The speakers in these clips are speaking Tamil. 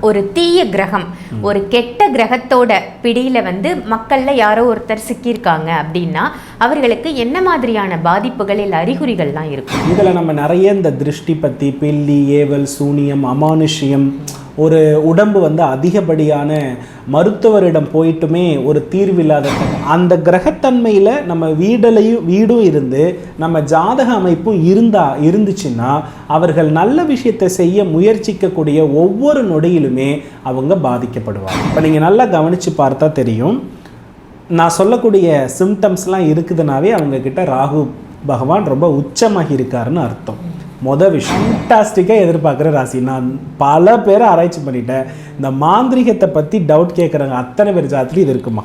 ஒரு தீய கிரகம் ஒரு கெட்ட கிரகத்தோட பிடியில வந்து மக்கள்ல யாரோ ஒருத்தர் சிக்கியிருக்காங்க அப்படின்னா அவர்களுக்கு என்ன மாதிரியான பாதிப்புகள் இல்லை அறிகுறிகள்லாம் இருக்கும்? இதில் நம்ம நிறைய இந்த திருஷ்டி பற்றி பில்லி ஏவல் சூனியம் அமானுஷ்யம் ஒரு உடம்பு வந்து அதிகப்படியான மருத்துவரிடம் போயிட்டுமே ஒரு தீர்வில்லாத அந்த கிரகத்தன்மையில் நம்ம வீடலையும் வீடும் இருந்து நம்ம ஜாதக அமைப்பும் இருந்தா இருந்துச்சுன்னா அவர்கள் நல்ல விஷயத்தை செய்ய முயற்சிக்கக்கூடிய ஒவ்வொரு நொடியிலுமே அவங்க பாதிக்கப்படுவாங்க. இப்போ நீங்கள் நல்லா கவனித்து பார்த்தா தெரியும். நான் சொல்லக்கூடிய சிம்டம்ஸ்லாம் இருக்குதுனாவே அவங்கக்கிட்ட ராகு பகவான் ரொம்ப உச்சமாகி இருக்காருன்னு அர்த்தம். மொத விஷயம் ஃபண்டாஸ்டிக்காக எதிர்பார்க்குற ராசி. நான் பல பேரை ஆராய்ச்சி பண்ணிட்டேன். இந்த மாந்திரிகத்தை பற்றி டவுட் கேட்குறாங்க அத்தனை பேர் ஜாத்திரி இது இருக்குமா?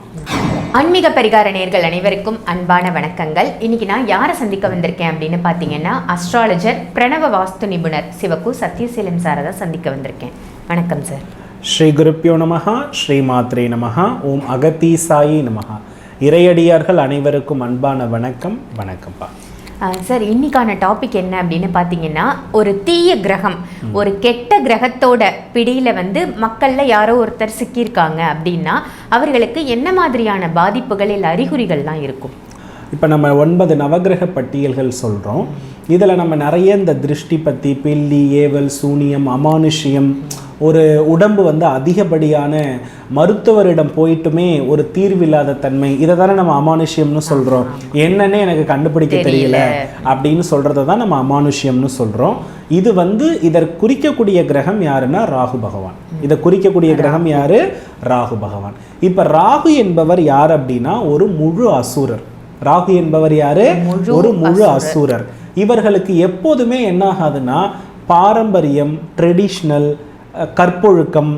ஆன்மீக பரிகார நேர்கள் அனைவருக்கும் அன்பான வணக்கங்கள். இன்னைக்கு நான் யாரை சந்திக்க வந்திருக்கேன் அப்படின்னு பார்த்தீங்கன்னா அஸ்ட்ராலஜர் பிரணவ வாஸ்து நிபுணர் சிவகு சத்யசீலன் சாரை தான் சந்திக்க வந்திருக்கேன். வணக்கம் சார் ஸ்ரீ குருப்பியோ நமஹா ஸ்ரீ மாத்ரே நமஹா ஓம் அகத்தீசாயி நமஹா. இறையடியார்கள் அனைவருக்கும் அன்பான வணக்கம். வணக்கம்ப்பா. சார் இன்னைக்கான டாபிக் என்ன அப்படின்னு பார்த்தீங்கன்னா ஒரு தீய கிரகம் ஒரு கெட்ட கிரகத்தோட பிடியில வந்து மக்கள்ல யாரோ ஒருத்தர் சிக்கியிருக்காங்க அப்படின்னா அவர்களுக்கு என்ன மாதிரியான பாதிப்புகள் இல்லை அறிகுறிகள்லாம் இருக்கும்? இப்போ நம்ம ஒன்பது நவக்கிரக பட்டியல்கள் சொல்கிறோம் இதில் நம்ம நிறைய இந்த திருஷ்டி பற்றி பில்லி ஏவல் சூனியம் அமானுஷ்யம் ஒரு உடம்பு வந்து அதிகப்படியான மருத்துவரிடம் போயிட்டுமே ஒரு தீர்வில்லாத தன்மை. இதை தானே நம்ம அமானுஷ்யம்னு சொல்கிறோம் என்னன்னே எனக்கு கண்டுபிடிக்க தெரியல அப்படின்னு சொல்கிறத தான் நம்ம அமானுஷ்யம்னு சொல்கிறோம் இது வந்து இதற்கு குறிக்கக்கூடிய கிரகம் யாருன்னா ராகு பகவான். இதை குறிக்கக்கூடிய கிரகம் யாரு? ராகு பகவான். இப்போ ராகு என்பவர் யார் அப்படின்னா ஒரு முழு அசுரர். ராகு என்பவர் யாரு? ஒரு முழு அசுரர். இவர்களுக்கு எப்போதுமே என்ன ஆகாதுன்னா பாரம்பரியம் ட்ரெடிஷ்னல் கற்பொழுக்கம்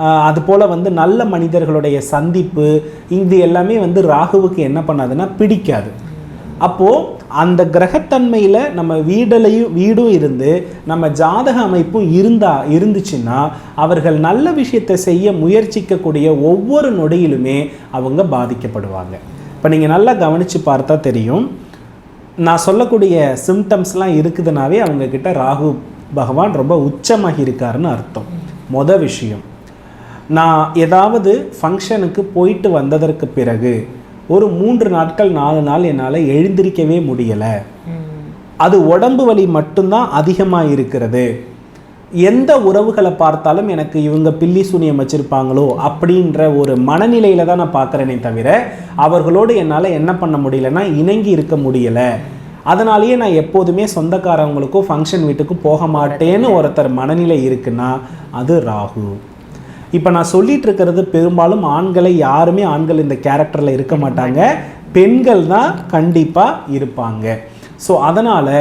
அஹ், அது போல வந்து நல்ல மனிதர்களுடைய சந்திப்பு இது எல்லாமே வந்து ராகுவுக்கு என்ன பண்ணாதுன்னா பிடிக்காது. அப்போது அந்த கிரகத்தன்மையில் நம்ம வீடலையும் வீடும் இருந்து நம்ம ஜாதக அமைப்பும் இருந்தா இருந்துச்சுன்னா அவர்கள் நல்ல விஷயத்தை செய்ய முயற்சிக்கக்கூடிய ஒவ்வொரு நொடியிலுமே அவங்க பாதிக்கப்படுவாங்க. இப்போ நீங்கள் நல்லா கவனித்து பார்த்தா தெரியும். நான் சொல்லக்கூடிய சிம்டம்ஸ்லாம் இருக்குதுனாவே அவங்க கிட்ட ராகு பகவான் ரொம்ப உச்சமாகி இருக்காருன்னு அர்த்தம். மொத விஷயம். நான் ஏதாவது ஃபங்க்ஷனுக்கு போயிட்டு வந்ததற்கு பிறகு ஒரு மூன்று நாட்கள் நாலு நாள் என்னால் எழுந்திருக்கவே முடியலை. அது உடம்பு வலி மட்டும்தான் அதிகமாக இருக்கிறது. எந்த உறவுகளை பார்த்தாலும் எனக்கு இவங்க பில்லி சூனியம் வச்சுருப்பாங்களோ அப்படின்ற ஒரு மனநிலையில தான் நான் பார்க்குறேனே தவிர அவர்களோடு என்னால் என்ன பண்ண முடியலன்னா இணங்கி இருக்க முடியலை. அதனாலேயே நான் எப்போதுமே சொந்தக்காரவங்களுக்கும் ஃபங்க்ஷன் வீட்டுக்கும் போக மாட்டேன்னு ஒருத்தர் மனநிலை இருக்குன்னா அது ராகு. இப்போ நான் சொல்லிட்டு இருக்கிறது பெரும்பாலும் ஆண்களை யாருமே ஆண்கள் இந்த கேரக்டரில் இருக்க மாட்டாங்க. பெண்கள் தான் கண்டிப்பாக இருப்பாங்க. ஸோ அதனால்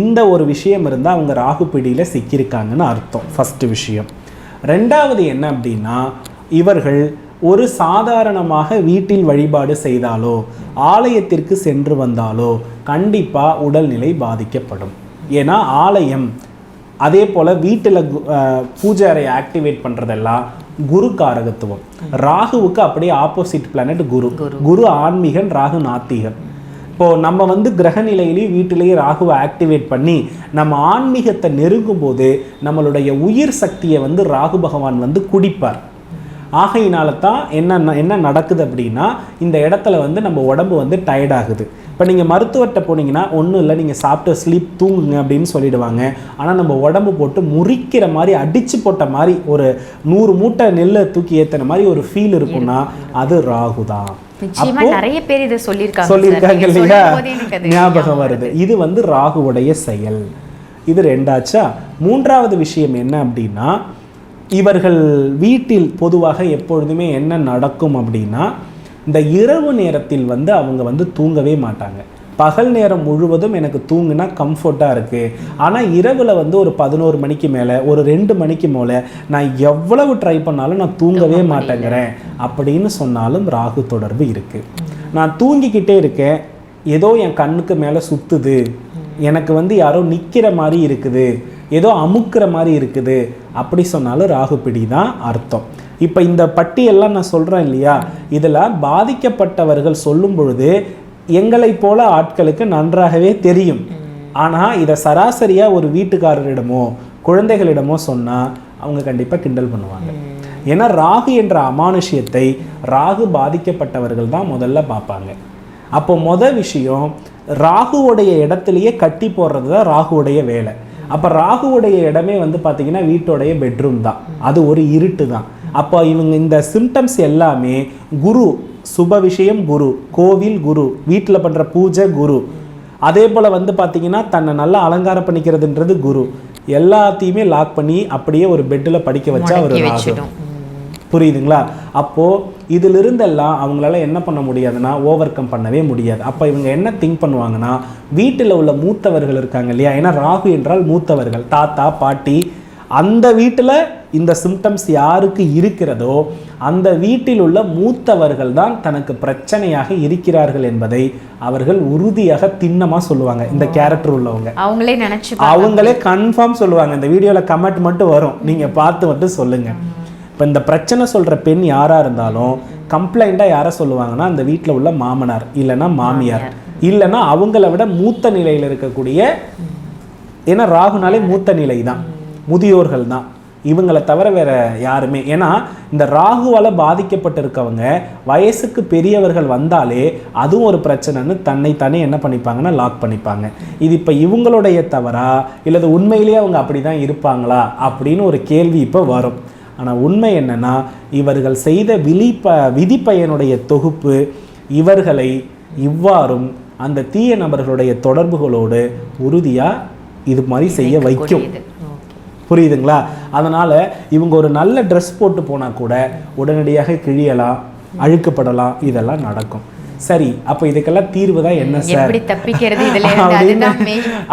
இந்த ஒரு விஷயம் இருந்தால் அவங்க ராகு பிடியில் சிக்கியிருக்காங்கன்னு அர்த்தம் ஃபஸ்ட்டு விஷயம். ரெண்டாவது என்ன அப்படின்னா இவர்கள் ஒரு சாதாரணமாக வீட்டில் வழிபாடு செய்தாலோ ஆலயத்திற்கு சென்று வந்தாலோ கண்டிப்பாக உடல்நிலை பாதிக்கப்படும். ஏன்னா ஆலயம் அதே போல் வீட்டில் பூஜை அறையை ஆக்டிவேட் பண்ணுறதெல்லாம் குரு காரகத்துவம். ராகுவுக்கு அப்படியே ஆப்போசிட் பிளானட் குரு. குரு ஆன்மீகன் ராகு நாத்திகன். இப்போது நம்ம வந்து கிரக நிலையிலேயே வீட்டிலேயே ராகுவை ஆக்டிவேட் பண்ணி நம்ம ஆன்மீகத்தை நெருங்கும் போது நம்மளுடைய உயிர் சக்தியை வந்து ராகு பகவான் வந்து குடிப்பார். ஆகையினால தான் என்ன என்ன நடக்குது அப்படின்னா இந்த இடத்துல வந்து நம்ம உடம்பு வந்து டயர்டாகுது இப்போ நீங்கள் மருத்துவர்கிட்ட போனீங்கன்னா ஒன்றும் இல்லை நீங்கள் சாப்பிட்டு ஸ்லீப் தூங்குங்க அப்படின்னு சொல்லிடுவாங்க. ஆனால் நம்ம உடம்பு போட்டு முறிக்கிற மாதிரி அடிச்சு போட்ட மாதிரி ஒரு நூறு மூட்டை நெல்லை தூக்கி ஏற்றின மாதிரி ஒரு ஃபீல் இருக்கும்னா அது ராகு தான். நிறைய பேர் இதை சொல்லியிருக்காங்க. சொல்லியிருக்காங்க இல்லையா? ஞாபகம் வருது. இது வந்து ராகுவுடைய செயல். இது ரெண்டாச்சா? மூன்றாவது விஷயம் என்ன அப்படின்னா இவர்கள் வீட்டில் பொதுவாக எப்பொழுதுமே என்ன நடக்கும் அப்படின்னா இந்த இரவு நேரத்தில் வந்து அவங்க வந்து தூங்கவே மாட்டாங்க. பகல் நேரம் முழுவதும் எனக்கு தூங்குனா கம்ஃபர்ட்டாக இருக்குது ஆனால் இரவில் வந்து ஒரு பதினோரு மணிக்கு மேலே ஒரு ரெண்டு மணிக்கு மேலே நான் எவ்வளவு ட்ரை பண்ணாலும் நான் தூங்கவே மாட்டேங்கிறேன். அப்படின்னு சொன்னாலும் ராகு தொடர்பு இருக்குது நான் தூங்கிக்கிட்டே இருக்கேன். ஏதோ என் கண்ணுக்கு மேலே சுத்துது. எனக்கு வந்து யாரோ நிற்கிற மாதிரி இருக்குது. ஏதோ அமுக்குற மாதிரி இருக்குது. அப்படி சொன்னாலும் ராகு பிடி தான் அர்த்தம். இப்போ இந்த பட்டியெல்லாம் நான் சொல்கிறேன் இல்லையா? இதில் பாதிக்கப்பட்டவர்கள் சொல்லும் பொழுது எங்களைப் போல ஆட்களுக்கு நன்றாகவே தெரியும். ஆனால் இதை சராசரியாக ஒரு வீட்டுக்காரரிடமோ குழந்தைகளிடமோ சொன்னால் அவங்க கண்டிப்பாக கிண்டல் பண்ணுவாங்க. ஏன்னா ராகு என்ற அமானுஷ்யத்தை ராகு பாதிக்கப்பட்டவர்கள் தான் முதல்ல பார்ப்பாங்க. அப்போ மொதல் விஷயம் ராகுவுடைய இடத்துலையே கட்டி போடுறது தான் ராகுவுடைய வேலை. அப்போ ராகுவுடைய இடமே வந்து பார்த்திங்கன்னா வீட்டோடைய பெட்ரூம் தான். அது ஒரு இருட்டு தான். அப்போ இவங்க இந்த சிம்டம்ஸ் எல்லாமே குரு சுப விஷயம் குரு கோவில் குரு வீட்டில் பண்ணுற பூஜை குரு. அதே போல் வந்து பார்த்தீங்கன்னா தன்னை நல்லா அலங்காரம் பண்ணிக்கிறதுன்றது குரு. எல்லாத்தையுமே லாக் பண்ணி அப்படியே ஒரு பெட்டில் படிக்க வச்சா ஒரு ராகு. புரியுதுங்களா? அப்போது இதிலிருந்தெல்லாம் அவங்களால என்ன பண்ண முடியாதுன்னா ஓவர் கம் பண்ணவே முடியாது. அப்போ இவங்க என்ன திங்க் பண்ணுவாங்கன்னா வீட்டில் உள்ள மூத்தவர்கள் இருக்காங்க இல்லையா? ஏன்னா ராகு என்றால் மூத்தவர்கள். தாத்தா பாட்டி அந்த வீட்டில் இந்த சிம்டம்ஸ் யாருக்கு இருக்கிறதோ அந்த வீட்டில் உள்ள மூத்தவர்கள் தான் தனக்கு பிரச்சனையாக இருக்கிறார்கள் என்பதை அவர்கள் உறுதியாக திண்ணமாக சொல்லுவாங்க. இந்த கேரக்டர் உள்ளவங்க. அவங்களே நினைச்சு அவங்களே கன்ஃபார்ம் சொல்லுவாங்க. இந்த வீடியோவில் கமெண்ட் மட்டும் வரும். நீங்கள் பார்த்து மட்டும் சொல்லுங்கள் இப்போ இந்த பிரச்சனை சொல்கிற பெண் யாராக இருந்தாலும் கம்ப்ளைண்ட்டாக யாரை சொல்லுவாங்கன்னா அந்த வீட்டில் உள்ள மாமனார் இல்லைன்னா மாமியார். இல்லைன்னா அவங்கள விட மூத்த நிலையில் இருக்கக்கூடிய ஏன்னா ராகுனாலே மூத்த நிலை தான் முதியோர்கள் தான் இவங்களை தவிர வேற யாருமே. ஏன்னா இந்த ராகுவால் பாதிக்கப்பட்டிருக்கவங்க வயசுக்கு பெரியவர்கள் வந்தாலே அதுவும் ஒரு பிரச்சனைன்னு தன்னைத்தானே என்ன பண்ணிப்பாங்கன்னா லாக் பண்ணிப்பாங்க. இது இப்போ இவங்களுடைய தவறா? இல்லது உண்மையிலேயே அவங்க அப்படி தான் இருப்பாங்களா? அப்படின்னு ஒரு கேள்வி இப்போ வரும். ஆனால் உண்மை என்னென்னா இவர்கள் செய்த விழிப்ப விதிப்பயனுடைய தொகுப்பு இவர்களை இவ்வாறும் அந்த தீய நபர்களுடைய தொடர்புகளோடு உறுதியாக இது மாதிரி செய்ய வைக்கும். புரியுதுங்களா? அதனால் இவங்க ஒரு நல்ல ட்ரெஸ் போட்டு போனால் கூட உடனடியாக கிழியலாம் அழுக்கப்படலாம் இதெல்லாம் நடக்கும். சரி அப்போ இதுக்கெல்லாம் தீர்வு தான் என்ன சார்.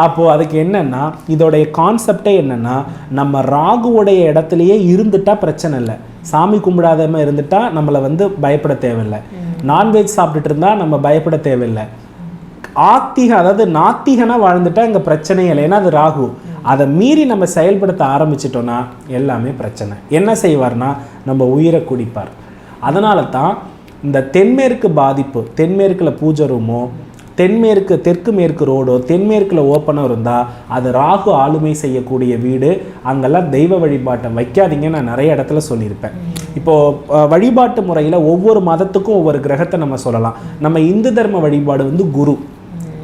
அப்போ அதுக்கு என்னன்னா இதோடைய கான்செப்டே என்னன்னா நம்ம ராகுவோடைய இடத்துலயே இருந்துட்டா பிரச்சனை இல்லை. சாமி கும்பிடாதம இருந்துட்டா நம்மளை வந்து பயப்பட தேவையில்லை. நான்வெஜ் சாப்பிட்டுட்டு இருந்தா நம்ம பயப்பட தேவையில்லை. ஆத்திக அதாவது நாத்திகனா வாழ்ந்துட்டா இங்க பிரச்சனையே இல்லை. ஏன்னா அது ராகு. அதை மீறி நம்ம செயல்படுத்த ஆரம்பிச்சிட்டோன்னா எல்லாமே பிரச்சனை. என்ன செய்வார்னா நம்ம உயிரை குடிப்பார். அதனால தான் இந்த தென்மேற்கு பாதிப்பு தென்மேற்கில் பூஜை ரூமோ தென்மேற்கு தெற்கு மேற்கு ரோடோ தென்மேற்கில் ஓப்பனாக இருந்தால் அது ராகு ஆளுமை செய்யக்கூடிய வீடு. அங்கெல்லாம் தெய்வ வழிபாட்டை வைக்காதீங்கன்னு நான் நிறைய இடத்துல சொல்லியிருப்பேன். இப்போது வழிபாட்டு முறையில் ஒவ்வொரு மதத்துக்கும் ஒவ்வொரு கிரகத்தை நம்ம சொல்லலாம். நம்ம இந்து தர்ம வழிபாடு வந்து குரு.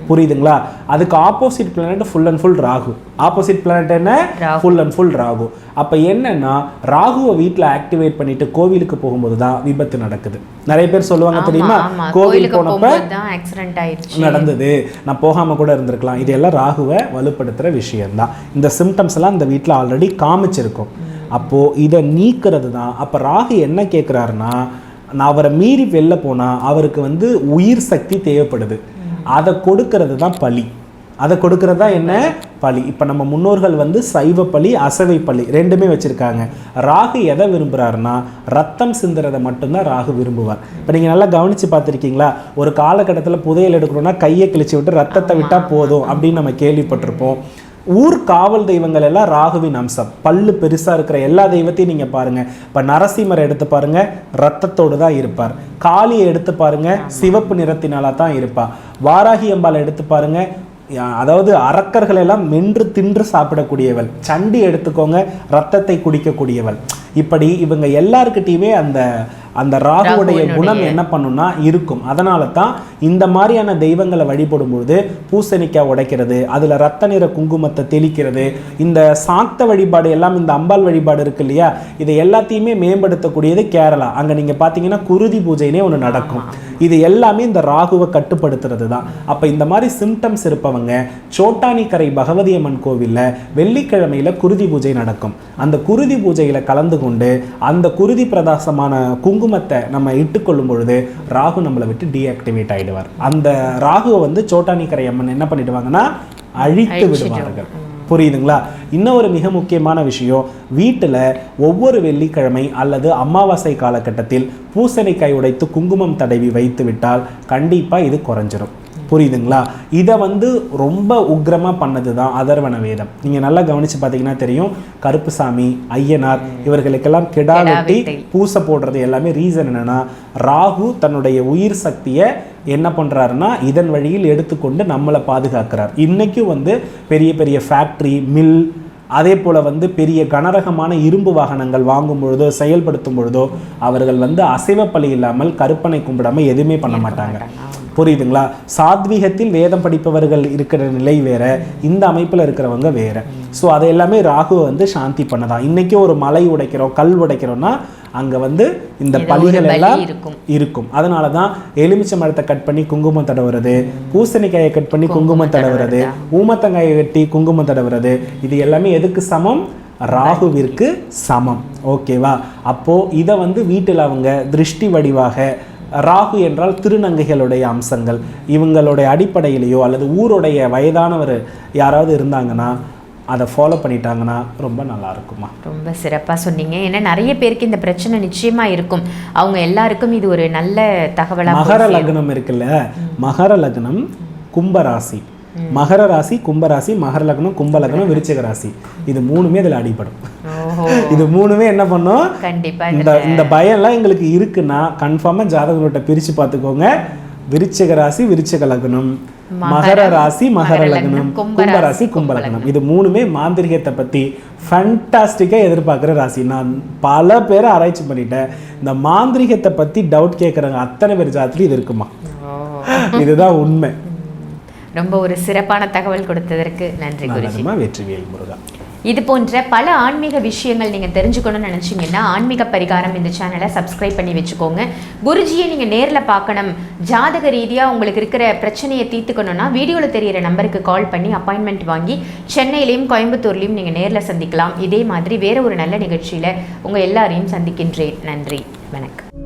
புரியுதுங்களா? அதுக்கு opposite planet full and full Rahu. Opposite planet என்ன. Full and full Rahu. அப்போ என்னன்னா ராகுவை வீட்டில் ஆக்டிவேட் பண்ணிட்டு கோவிலுக்கு போகும்போது தான் விபத்து நடக்குது. நிறைய பேர் சொல்லுவாங்க தெரியுமா. கோவில் போனப்ப நடந்தது. நான் போகாம கூட இருந்திருக்கலாம். இதெல்லாம் ராகுவை வலுப்படுத்துகிற விஷயம்தான். இந்த சிம்டம்ஸ் எல்லாம் இந்த வீட்டில் ஆல்ரெடி காமிச்சிருக்கும். அப்போ இதை நீக்கிறது தான். அப்போ ராகு என்ன கேட்குறாருன்னா நான் அவரை மீறி வெளில போனால் அவருக்கு வந்து உயிர் சக்தி தேவைப்படுது. அதை கொடுக்கறது தான் பலி. அதை கொடுக்கறது தான் என்ன? பலி. இப்போ நம்ம முன்னோர்கள் வந்து சைவ பலி அசைவை பலி ரெண்டுமே வச்சுருக்காங்க. ராகு எதை விரும்புகிறாருன்னா ரத்தம் சிந்துறதை மட்டும்தான் ராகு விரும்புவார். இப்போ நீங்கள் நல்லா கவனித்து பார்த்துருக்கீங்களா? ஒரு காலகட்டத்தில் புதையல் எடுக்கணும்னா கையை கிழிச்சு விட்டு ரத்தத்தை விட்டால் போதும் அப்படின்னு நம்ம கேள்விப்பட்டிருப்போம். ஊர் காவல் தெய்வங்கள் எல்லாம் ராகுவின் அம்சம். பல்லு பெருசாக இருக்கிற எல்லா தெய்வத்தையும் நீங்கள் பாருங்கள் இப்போ நரசிம்மரை எடுத்து பாருங்க ரத்தத்தோடு தான் இருப்பார். காளியை எடுத்து பாருங்க சிவப்பு நிறத்தினால தான் இருப்பார் வாராகி அம்பாளை எடுத்து பாருங்க யா- அதாவது அரக்கர்கள் எல்லாம் மென்று தின்று சாப்பிடக்கூடியவள். சண்டி எடுத்துக்கோங்க ரத்தத்தை குடிக்கக்கூடியவள். இப்படி இவங்க எல்லாருக்கிட்டையுமே அந்த அந்த ராகுவுடைய குணம் என்ன பண்ணும்னா இருக்கும். அதனால தான் இந்த மாதிரியான தெய்வங்களை வழிபடும் பொழுது பூசணிக்காய் உடைக்கிறது அதில் ரத்த நிற குங்குமத்தை தெளிக்கிறது இந்த சாக்த வழிபாடு எல்லாம் இந்த அம்பாள் வழிபாடு இருக்கு இல்லையா? இதை எல்லாத்தையுமே மேம்படுத்தக்கூடியது கேரளா. அங்கே நீங்கள் பார்த்தீங்கன்னா குருதி பூஜைனே ஒன்று நடக்கும். இது எல்லாமே இந்த ராகுவை கட்டுப்படுத்துறது தான் அப்போ இந்த மாதிரி சிம்டம்ஸ் இருப்பவங்க சோட்டானிக்கரை பகவதி அம்மன் கோவிலில் வெள்ளிக்கிழமையில் குருதி பூஜை நடக்கும். அந்த குருதி பூஜையில் கலந்து கொண்டு அந்த குருதி பிரதாசமான குங்குமத்தை நம்ம இட்டுக்கொள்ளும் பொழுது ராகு நம்மளை விட்டு டீஆக்டிவேட் ஆயிடுவார். அந்த ராகுவை வந்து சோட்டானிக்கரை அம்மன் என்ன பண்ணிடுவாங்கன்னா அழித்து விடுவார்கள். புரியுதுங்களா? இன்னொரு மிக முக்கியமான விஷயம் வீட்டில் ஒவ்வொரு வெள்ளிக்கிழமை அல்லது அமாவாசை காலகட்டத்தில் பூசணிக்காய் உடைத்து குங்குமம் தடவி வைத்து விட்டால் கண்டிப்பாக இது குறைஞ்சிரும். புரியுதுங்களா? இதை வந்து ரொம்ப உக்கிரமாக பண்ணது தான் அதர்வன வேதம். நீங்கள் நல்லா கவனித்து பார்த்தீங்கன்னா தெரியும் கருப்புசாமி ஐயனார் இவர்களுக்கெல்லாம் கிடா வெட்டி. பூசை போடுறது எல்லாமே ரீசன் என்னன்னா ராகு தன்னுடைய உயிர் சக்தியை என்ன பண்றாருன்னா இதன் வழியில் எடுத்துக்கொண்டு நம்மளை பாதுகாக்கிறார். இன்னைக்கும் வந்து பெரிய பெரிய ஃபேக்ட்ரி மில் அதே போல் வந்து பெரிய கனரகமான இரும்பு வாகனங்கள் வாங்கும் பொழுதோ செயல்படுத்தும் பொழுதோ அவர்கள் வந்து அசைவ பலி இல்லாமல் கருப்பனை கும்பிடாம எதுவுமே பண்ண மாட்டாங்க. புரியுதுங்களா? சாத்வீகத்தில் வேதம் படிப்பவர்கள் இருக்கிற நிலை வேற இந்த அமைப்பில் இருக்கிறவங்க வேற. ஸோ அதை எல்லாமே ராகு வந்து சாந்தி பண்ணதான். இன்னைக்கு ஒரு மலை உடைக்கிறோம் கல் உடைக்கிறோம்னா அங்கே வந்து இந்த பலிகள் பலி எல்லாம் இருக்கும். அதனால தான் எலுமிச்சை மரத்தை கட் பண்ணி குங்குமம் தடவுறது பூசணிக்காயை கட் பண்ணி குங்குமம் தடவுறது? ஊமத்தங்காயை வெட்டி குங்குமம் தடவுறது இது எல்லாமே எதுக்கு சமம்? ராகுவிற்கு சமம். ஓகேவா? அப்போ இதை வந்து வீட்டில் அவங்க திருஷ்டி வடிவாக ராகு என்றால் திருநங்கைகளுடைய அம்சங்கள். இவங்களுடைய அடிப்படையிலேயோ அல்லது ஊருடைய வயதானவர் யாராவது இருந்தாங்கன்னா அதை ஃபாலோ பண்ணிட்டாங்கன்னா ரொம்ப நல்லா இருக்குமா? ரொம்ப சிறப்பாக சொன்னீங்க. ஏன்னா நிறைய பேருக்கு இந்த பிரச்சனை நிச்சயமா இருக்கும். அவங்க எல்லாருக்கும் இது ஒரு நல்ல தகவலாக மகர லக்னம் இருக்குல்ல? மகர லக்னம் கும்பராசி மகர ராசி கும்பராசி மகர லக்னம் கும்ப லக்னம் விருச்சிக ராசி. இது மூணுமே இதில் அடிபடும். இது மூணுமே என்ன பண்ணும்? கண்டிப்பா இந்த இந்த பயம்லாம் எங்களுக்கு இருக்குன்னா கன்ஃபார்மாக ஜாதகங்கள்ட்ட பிரித்து பார்த்துக்கோங்க. விருச்சிக ராசி விருச்சிக லக்னம். மகர ராசி மகர லக்னம் கும்பராசி கும்ப லக்னம். இது மூணுமே மாந்திரிகத்தை பற்றி ஃபண்டாஸ்டிக்காக எதிர்பார்க்குற ராசி. நான் பல பேரை ஆராய்ச்சி பண்ணிட்டேன். இந்த மாந்திரிகத்தை பற்றி டவுட் கேட்குறவங்க அத்தனை பேர் ஜாதத்துலையும் இது இருக்குமா? இதுதான் உண்மை. ரொம்ப ஒரு சிறப்பான தகவல் கொடுத்ததற்கு நன்றி குருஜி. வெற்றிவேல் முருகா. இது போன்ற பல ஆன்மீக விஷயங்கள் நீங்கள் தெரிஞ்சுக்கணும்னு நினச்சிங்கன்னா ஆன்மீக பரிகாரம் இந்த சேனலை சப்ஸ்கிரைப் பண்ணி வச்சுக்கோங்க. குருஜியை நீங்கள் நேரில் பார்க்கணும். ஜாதக ரீதியாக உங்களுக்கு இருக்கிற பிரச்சனையை தீர்த்துக்கணும்னா வீடியோவில் தெரியிற நம்பருக்கு கால் பண்ணி அப்பாயின்மெண்ட் வாங்கி சென்னையிலையும் கோயம்புத்தூர்லையும் நீங்கள் நேரில் சந்திக்கலாம். இதே மாதிரி வேற ஒரு நல்ல நிகழ்ச்சியில் உங்கள் எல்லாரையும் சந்திக்கின்றேன். நன்றி. வணக்கம்.